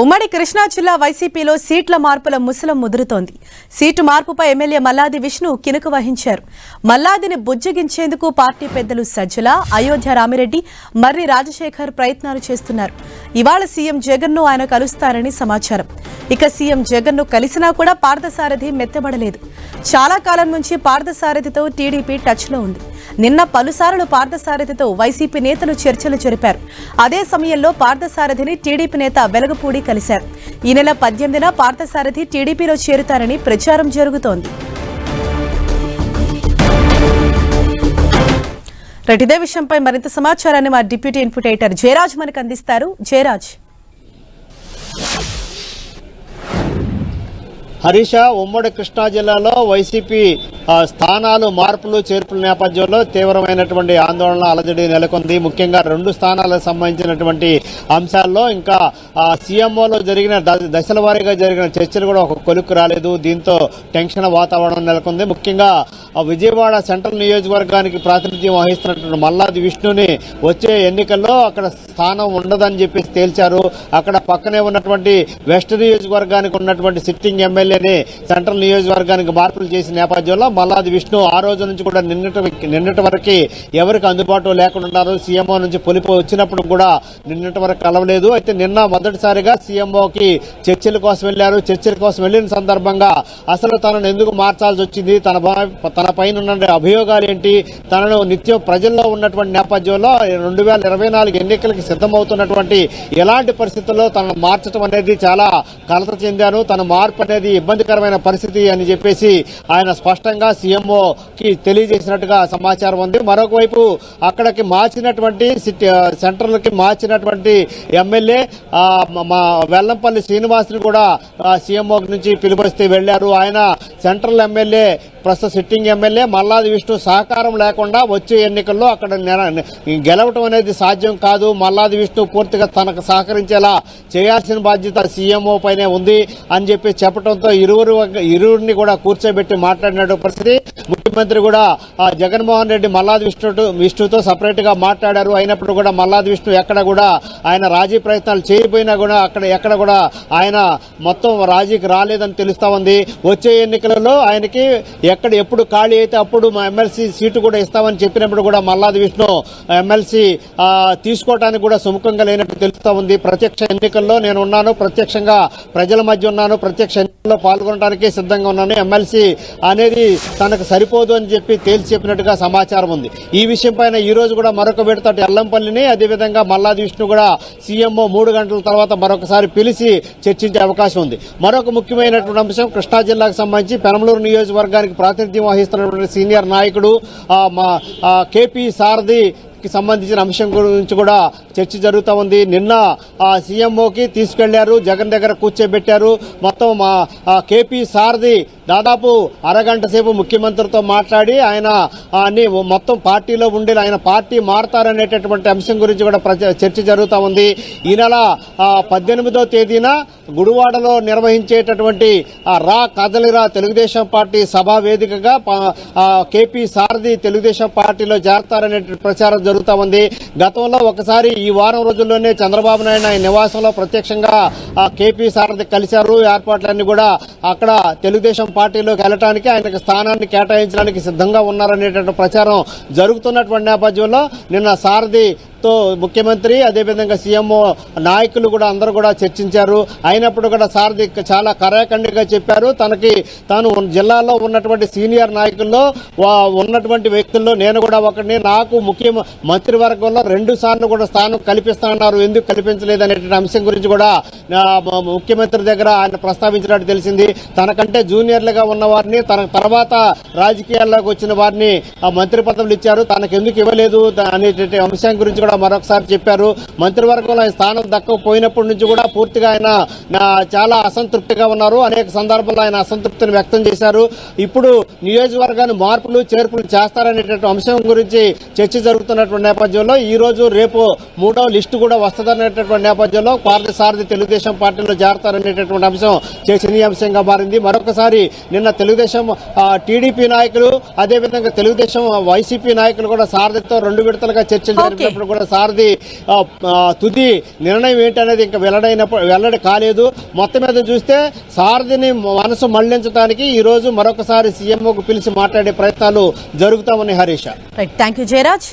ఉమ్మడి కృష్ణా జిల్లా వైసీపీలో సీట్ల మార్పుల ముసలం ముదురుతోంది. సీటు మార్పుపై ఎమ్మెల్యే మల్లాది విష్ణు కినుకు వహించారు. మల్లాదిని బుజ్జగించేందుకు పార్టీ పెద్దలు సజ్జల అయోధ్య రామిరెడ్డి మర్రి రాజశేఖర్ ప్రయత్నాలు చేస్తున్నారు. ఇవాళ సీఎం జగన్ను ఆయన కలుస్తారని సమాచారం. ఇక సీఎం జగన్ను కలిసినా కూడా పార్థసారథి మెత్తబడలేదు. చాలా కాలం నుంచి పార్థసారథితో టీడీపీ టచ్లో ఉంది. నిన్న పలుసార్లు పార్థసారథితో వైసీపీ నేతలు చర్చలు జరిపారు. అదే సమయంలో పార్థసారథిని టీడీపీ నేత వెలగపూడి కలిశారు. ఈ నెల పద్దెనిమిదిన పార్థసారథి టీడీపీలో చేరుతారని ప్రచారం జరుగుతోంది. రైట్, ఇదే విషయంపై మరింత సమాచారాన్ని మా డిప్యూటీ ఇన్పుటేటర్ జయరాజ్ మనకు అందిస్తారు. జయరాజ్. హరీష ఉమ్మడి కృష్ణా జిల్లాలో వైసీపీ స్థానాలు మార్పులు చేర్పుల నేపథ్యంలో తీవ్రమైనటువంటి ఆందోళన అలజడి నెలకొంది. ముఖ్యంగా రెండు స్థానాలకు సంబంధించినటువంటి అంశాల్లో ఇంకా సీఎంఓలో జరిగిన దశల వారీగా జరిగిన చర్చలు కూడా ఒక కొలుకు రాలేదు. దీంతో టెన్షన్ వాతావరణం నెలకొంది. ముఖ్యంగా విజయవాడ సెంట్రల్ నియోజకవర్గానికి ప్రాతినిధ్యం వహిస్తున్నటువంటి మల్లాది విష్ణుని వచ్చే ఎన్నికల్లో అక్కడ స్థానం ఉండదని చెప్పేసి తేల్చారు. అక్కడ పక్కనే ఉన్నటువంటి వెస్ట్ నియోజకవర్గానికి ఉన్నటువంటి సిట్టింగ్ ఎమ్మెల్యేని సెంట్రల్ నియోజకవర్గానికి మార్పులు చేసిన నేపథ్యంలో మల్లాది విష్ణు ఆ రోజు నుంచి కూడా నిన్నటి నిన్నటి వరకు ఎవరికి అందుబాటులో లేకుండా ఉన్నారు. సీఎంఓ నుంచి పొలిపి వచ్చినప్పుడు కూడా నిన్నటి వరకు కలవలేదు. అయితే నిన్న మొదటిసారిగా సీఎంఓకి చర్చల కోసం వెళ్ళారు చర్చల కోసం వెళ్ళిన సందర్భంగా అసలు తనను ఎందుకు మార్చాల్సి వచ్చింది? తన తన పైన ఉన్న అభియోగాలు ఏంటి? తనను నిత్యం ప్రజల్లో ఉన్నటువంటి నేపథ్యంలో రెండు వేల ఇరవై నాలుగు ఎన్నికలకి సిద్ధమవుతున్నటువంటి ఎలాంటి పరిస్థితుల్లో తనను మార్చడం అనేది చాలా కలత చెందాను. తన మార్పు అనేది ఇబ్బందికరమైన పరిస్థితి అని చెప్పేసి ఆయన స్పష్టంగా సీఎంఓకి తెలియజేసినట్టుగా సమాచారం ఉంది. మరొక వైపు అక్కడికి మార్చినటువంటి సిటీ సెంటర్లకి మార్చినటువంటి ఎమ్మెల్యే మా వెల్లంపల్లి శ్రీనివాసుని కూడా సీఎంఓ నుంచి పిలుపరిస్తే వెళ్ళారు ఆయన సెంట్రల్ ఎమ్మెల్యే ప్రస్తుత సిట్టింగ్ ఎమ్మెల్యే మల్లాది విష్ణు సహకారం లేకుండా వచ్చే ఎన్నికల్లో అక్కడ గెలవటం అనేది సాధ్యం కాదు. మల్లాది విష్ణు పూర్తిగా తనకు సహకరించేలా చేయాల్సిన బాధ్యత సీఎంఓ పైనే ఉంది అని చెప్పి చెప్పడంతో ఇరువురు ఇరువురిని కూడా కూర్చోబెట్టి మాట్లాడినట్టు పరిస్థితి. ముఖ్యమంత్రి కూడా జగన్మోహన్ రెడ్డి మల్లాది విష్ణు విష్ణుతో సపరేట్గా మాట్లాడారు. అయినప్పుడు కూడా మల్లాది విష్ణు ఎక్కడ కూడా ఆయన రాజీ ప్రయత్నాలు చేయబోయినా కూడా అక్కడ ఎక్కడ కూడా ఆయన మొత్తం రాజీకి రాలేదని తెలుస్తా ఉంది. వచ్చే ఎన్నికలలో ఆయనకి ఎక్కడ ఎప్పుడు ఖాళీ అయితే అప్పుడు మా ఎమ్మెల్సీ సీటు కూడా ఇస్తామని చెప్పినప్పుడు కూడా మల్లాది విష్ణు ఎమ్మెల్సీ తీసుకోవడానికి కూడా సుముఖంగా లేనట్టు తెలుస్తూ ఉంది. ప్రత్యక్ష ఎన్నికల్లో నేను ఉన్నాను ప్రత్యక్షంగా ప్రజల మధ్య ఉన్నాను ప్రత్యక్ష ఎన్నికల్లో పాల్గొనడానికి సిద్ధంగా ఉన్నాను. ఎమ్మెల్సీ అనేది తనకు సరిపోదు అని చెప్పి తేల్చి చెప్పినట్టుగా సమాచారం ఉంది. ఈ విషయం పైన ఈ రోజు కూడా మరొక విడత ఎల్లంపల్లిని అదేవిధంగా మల్లాది విష్ణు కూడా సీఎంఓ మూడు గంటల తర్వాత మరొకసారి పిలిచి చర్చించే అవకాశం ఉంది. మరొక ముఖ్యమైనటువంటి అంశం కృష్ణా జిల్లాకు సంబంధించి పెనమలూరు నియోజకవర్గానికి ప్రాతినిధ్యం వహిస్తున్నటువంటి సీనియర్ నాయకుడు మా కేపీ సారథి కి సంబంధించిన అంశం గురించి కూడా చర్చ జరుగుతూ ఉంది. నిన్న ఆ సీఎంఓకి తీసుకెళ్ళారు జగన్ దగ్గర కూర్చోబెట్టారు. మొత్తం మా కేపీ సారథి దాదాపు అరగంట సేపు ముఖ్యమంత్రితో మాట్లాడి ఆయన అన్ని మొత్తం పార్టీలో ఉండి ఆయన పార్టీ మారతారనేటటువంటి అంశం గురించి కూడా ప్రచ- చర్చ జరుగుతూ ఉంది. ఈ నెల పద్దెనిమిదో తేదీన గుడివాడలో నిర్వహించేటటువంటి రా కదలిరా తెలుగుదేశం పార్టీ సభా వేదికగా కేపీ సారథి తెలుగుదేశం పార్టీలో చేరతారనే ప్రచారం జరుగుతూ ఉంది. గతంలో ఒకసారి ఈ వారం రోజుల్లోనే చంద్రబాబు నాయుడు ఆయన నివాసంలో ప్రత్యక్షంగా కేపీ సారథి కలిశారు. ఏర్పాట్లన్నీ కూడా అక్కడ తెలుగుదేశం పార్టీలోకి వెళ్ళటానికి ఆయనకు స్థానాన్ని కేటాయించడానికి సిద్ధంగా ఉన్నారనేటువంటి ప్రచారం జరుగుతున్నటువంటి నేపథ్యంలో నిన్న సారథి తో ముఖ్యమంత్రి అదేవిధంగా సీఎంఓ నాయకులు కూడా అందరూ కూడా చర్చించారు. అయినప్పుడు కూడా సారథి చాలా కరాఖండిగా చెప్పారు. తనకి తాను జిల్లాలో ఉన్నటువంటి సీనియర్ నాయకుల్లో ఉన్నటువంటి వ్యక్తుల్లో నేను కూడా ఒకరిని నాకు ముఖ్య మంత్రివర్గంలో రెండు సార్లు కూడా స్థానం కల్పిస్తానన్నారు. ఎందుకు కల్పించలేదు అనేటువంటి అంశం గురించి కూడా ముఖ్యమంత్రి దగ్గర ఆయన ప్రస్తావించినట్టు తెలిసింది. తనకంటే జూనియర్లుగా ఉన్న వారిని తన తర్వాత రాజకీయాల్లోకి వచ్చిన వారిని ఆ మంత్రి పదవులు ఇచ్చారు. తనకు ఎందుకు ఇవ్వలేదు అనేటువంటి అంశం గురించి కూడా మరొకసారి చెప్పారు. మంత్రివర్గంలో ఆయన స్థానం దక్కకపోయినప్పటి నుంచి కూడా పూర్తిగా ఆయన చాలా అసంతృప్తిగా ఉన్నారు. అనేక సందర్భాల్లో ఆయన అసంతృప్తిని వ్యక్తం చేశారు. ఇప్పుడు నియోజకవర్గాన్ని మార్పులు చేర్పులు చేస్తారనేటువంటి అంశం గురించి చర్చ జరుగుతున్నటువంటి నేపథ్యంలో ఈ రోజు రేపు మూడో లిస్టు కూడా వస్తుందనేటటువంటి నేపథ్యంలో పార్థసారథి తెలుగుదేశం పార్టీలో చేరతారనేటటువంటి అంశం చర్చనీయాంశంగా మారింది. మరొకసారి నిన్న తెలుగుదేశం టీడీపీ నాయకులు అదేవిధంగా తెలుగుదేశం వైసీపీ నాయకులు కూడా సారథితో రెండు విడతలుగా చర్చలు Okay. జరిపినప్పుడు కూడా సారథి తుది నిర్ణయం ఏంటనేది ఇంకా వెల్లడైనప్పుడు వెల్లడి కాలేదు. మొత్తం మీద చూస్తే సారథిని మనసు మళ్ళించడానికి ఈ రోజు మరొకసారి సీఎంఓకు పిలిచి మాట్లాడే ప్రయత్నాలు జరుగుతామని Harish. Right thank you Jayaraj